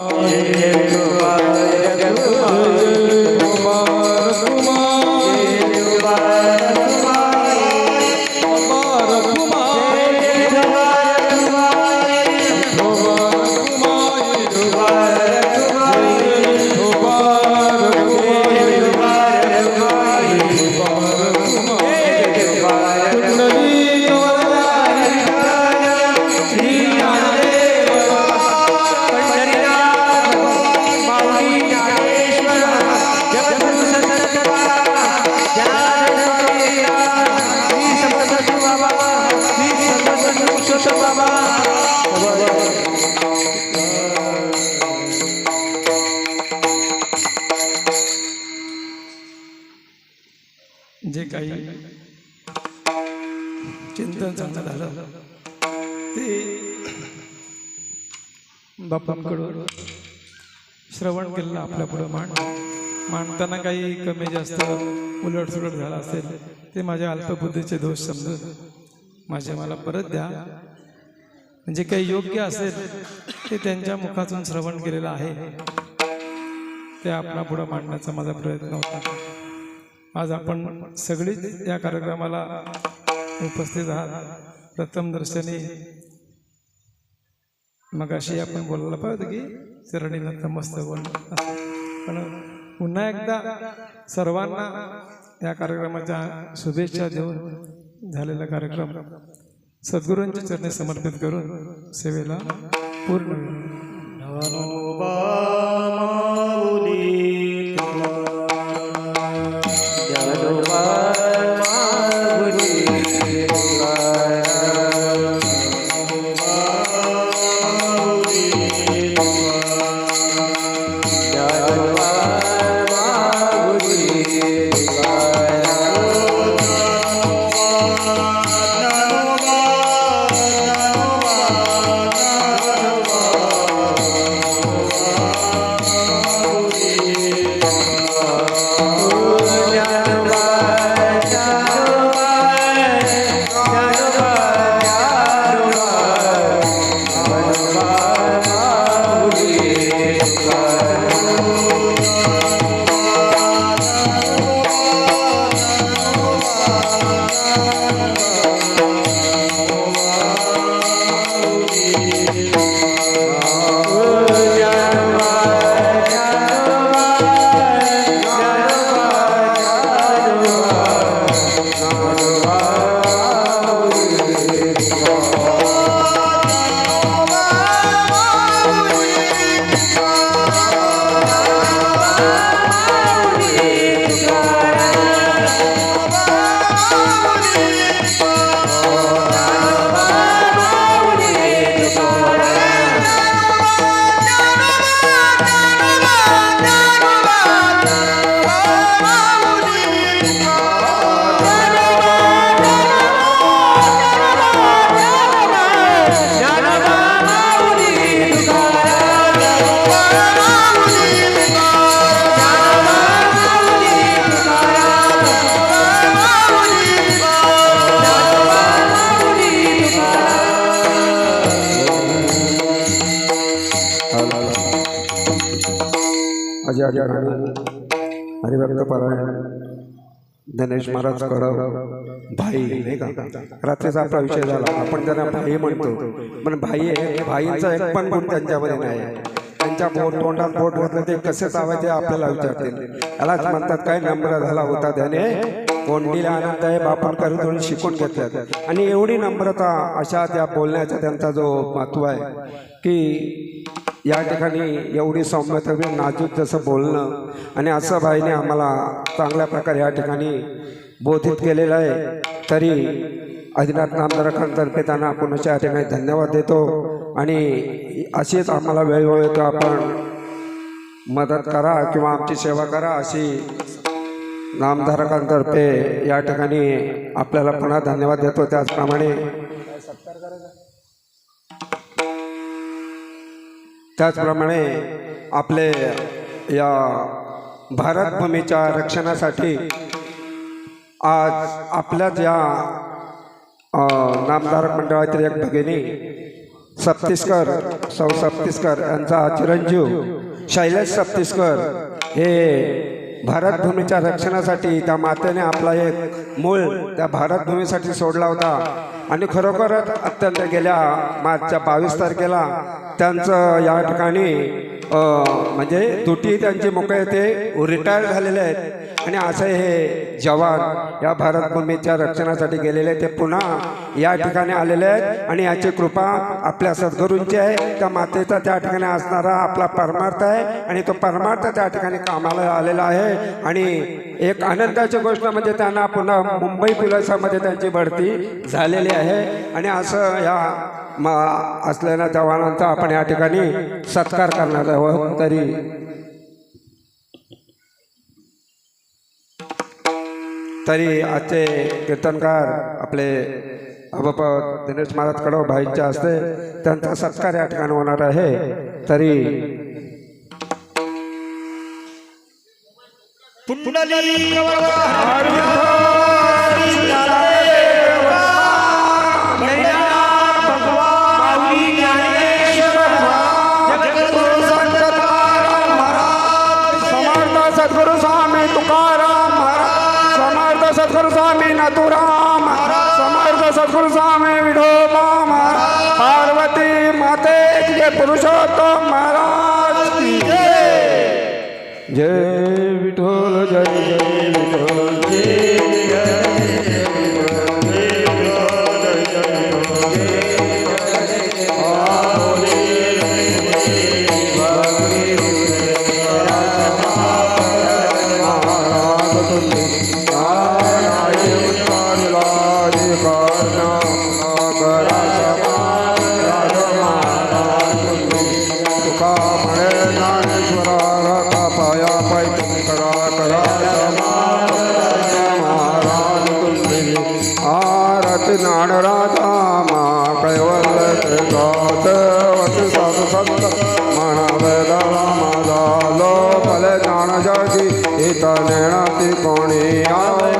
जे काही. चिंतन चांगलं झालं. ते बापांकडून श्रवण केलेलं आपल्या पुढं मांड मांडताना काही कमी जास्त उलटसुलट झाला असेल ते माझ्या अल्पबुद्धीचे दोष समजून. माझे मला परत द्या. म्हणजे काही योग्य असेल ते त्यांच्या मुखातून श्रवण केलेलं आहे. ते आपणा पुढं मांडण्याचा माझा प्रयत्न होता. आज आपण सगळीच या कार्यक्रमाला उपस्थित आहात. प्रथम दर्शनी मग अशी आपण बोलायला पाहिजे की चरणीला मस्त बोल पण पुन्हा एकदा सर्वांना या कार्यक्रमाच्या शुभेच्छा देऊन झालेला कार्यक्रम सद्गुरूंच्या चरणी समर्पित करून सेवेला पूर्ण अजय ठिकाणी हरिभक्त पारायण. गणेश महाराज कडव भाई नाही का? रात्रीचा आपला विषय झाला. आपण त्यांना भाई म्हणतो. पण भाई आहे भाईंचा एक पण गुण त्यांच्यामध्ये नाही. त्यांच्या बोट तोंडात बोट घातलं ते कसे चावायचे आपल्याला विचारतील. यालाच म्हणतात काय नम्र झाला होता त्याने? कोंडीला आनंद आहे बापण करून शिकून घेतल्यात. आणि एवढी नम्रता अशा त्या बोलण्याचा त्यांचा जो महत्त्व आहे की या ठिकाणी एवढी सौम्यता नाजूक जसं बोलणं आणि असं भाईने आम्हाला चांगल्या प्रकारे या ठिकाणी बोधित केलेलं आहे. तरी आदिनाथ नामदाराखांतर्फे त्यांना पुनश्च या ठिकाणी धन्यवाद देतो आणि अशीच आम्हाला वेळोवेळी तो आपण मदत करा किंवा आमची सेवा करा अशी नामधारकांतर्फे या ठिकाणी आपल्याला पुन्हा धन्यवाद देतो. त्याचप्रमाणे त्याचप्रमाणे आपले या भारतभूमीच्या रक्षणासाठी आज आपल्याच या नामधारक मंडळातील एक भगिनी सप्तिस्कर सौ सप्तिस्कर यांचा चिरंजीव शैलेश सप्तिस्कर हे भारतभूमीच्या रक्षणासाठी त्या मातेने आपला एक मूळ त्या भारतभूमीसाठी सोडला होता. आणि खरोखरच अत्यंत गेल्या मार्चच्या बावीस तारखेला त्यांचं या ठिकाणी म्हणजे दुटी त्यांची मुख ते रिटायर झालेले आहेत. आणि असे हे जवान या भारतभूमीच्या रक्षणासाठी गेलेले ते पुन्हा या ठिकाणी आलेले आहेत. आणि याची कृपा आपल्या सद्गुरूंची आहे. त्या मातेचा त्या ठिकाणी असणारा आपला परमार्थ आहे. आणि तो परमार्थ त्या ठिकाणी कामाला आलेला आहे. आणि एक आनंदाची गोष्ट म्हणजे त्यांना पुन्हा मुंबई पोलिसामध्ये त्यांची भरती झालेली आहे. आणि असं या म असलेल्या जवानांचा आपण या ठिकाणी सत्कार करणार आहोत. तरी तरी आजचे कीर्तनकार आपले अबाप दिनेश महाराज कडव भाईंच्या हस्ते त्यांचा सत्कार या ठिकाणी होणार आहे. तरी पुंडलिक स्वामी विठोबा महाराज पार्वती माते जय पुरुषोत्तम महाराज की जय जय विठोल गात वत सत संत म्हणावे दाळा माझा लो भले ज्ञान जगी हित नेणाती कोणी आवे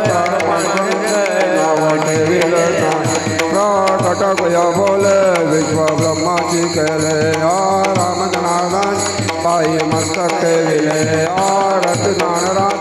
गया बोले विश्व ब्रह्माची केले आ राम जनार्दन पायी मस्तक केविले आरत ज्ञान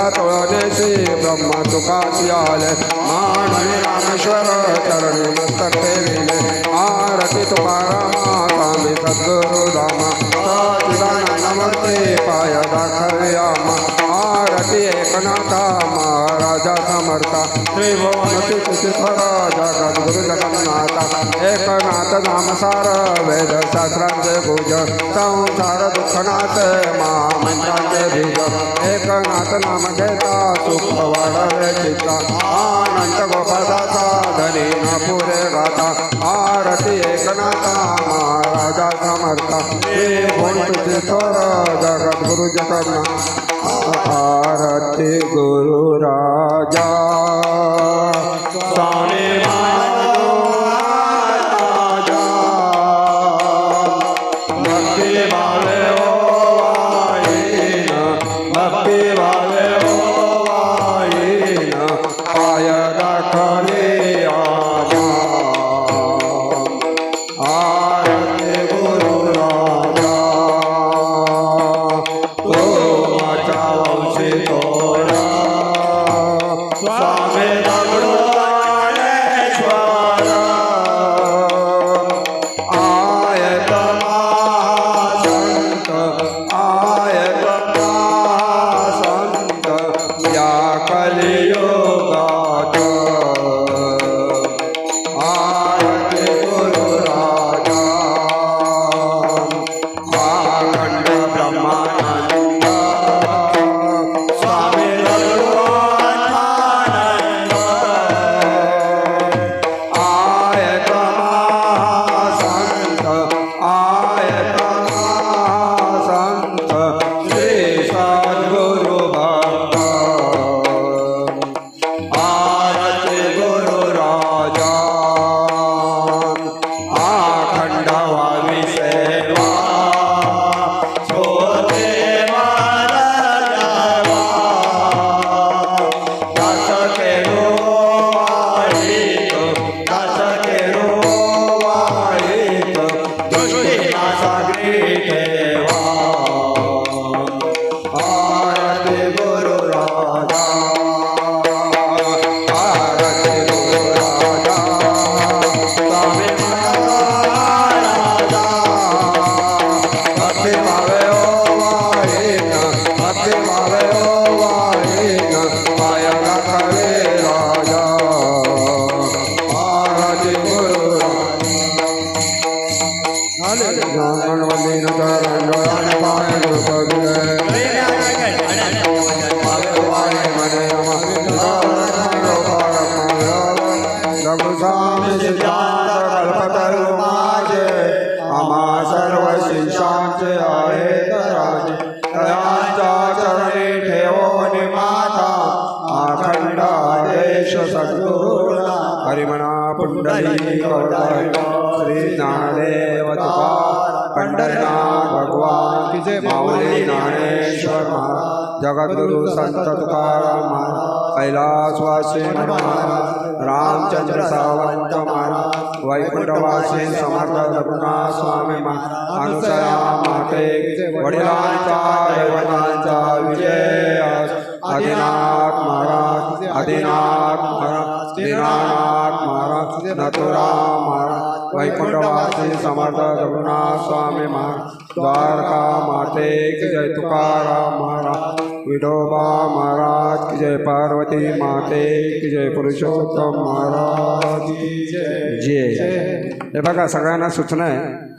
पिता तोळनेशी ब्रह्मा तुकाची आले मानवी रामेश्वर चरणी मस्तक ठेविले आरती तुकारामा सद्गुरु राम सचिदान नमस्ते पाय राम आरती एकनाथा महाराजा समर्था। श्री भुवनति राजा सद्गुरु जगन्नाथा। एकनाथ नाम सार वेद शास्त्रांत भुज संसार दुखनाथ महामंत्रांचे भुज। एकनाथ नाम घेता सुखवाड वेचिता आनंद गोपाचा धनी न पुरे गाता आरती एकनाथा महाराजा समर्था त्रिभुवन तिथिस्वर जगद्गुरु जगन्नाथ आरती गुरु Kaliyoga. 주세요. पंढरनाथ भगवान। जय माऊली ज्ञानेश्वर महाराज। जगद्गुरु संत तुकाराम महाराज। कैलासवासी महाराज रामचंद्र सावंत महाराज। वैकुंठवासी समर्थ रघुनाथ स्वामी महाराज। अनुसया माते। वडिलांचा दैवतांचा विजय असो. आदिनाथ महाराज। आदिनाथ महाराज। दीनानाथ महाराज। नथुराम महाराज। वैकुंठवासी समर्थ रघुनाथ स्वामी महाराज द्वारका माते की जय तुकार महाराज विडोबा महाराज की जय पार्वती माते की जय पुरुषोत्तम महाराज जय जय। हे बघा सूचना आहे.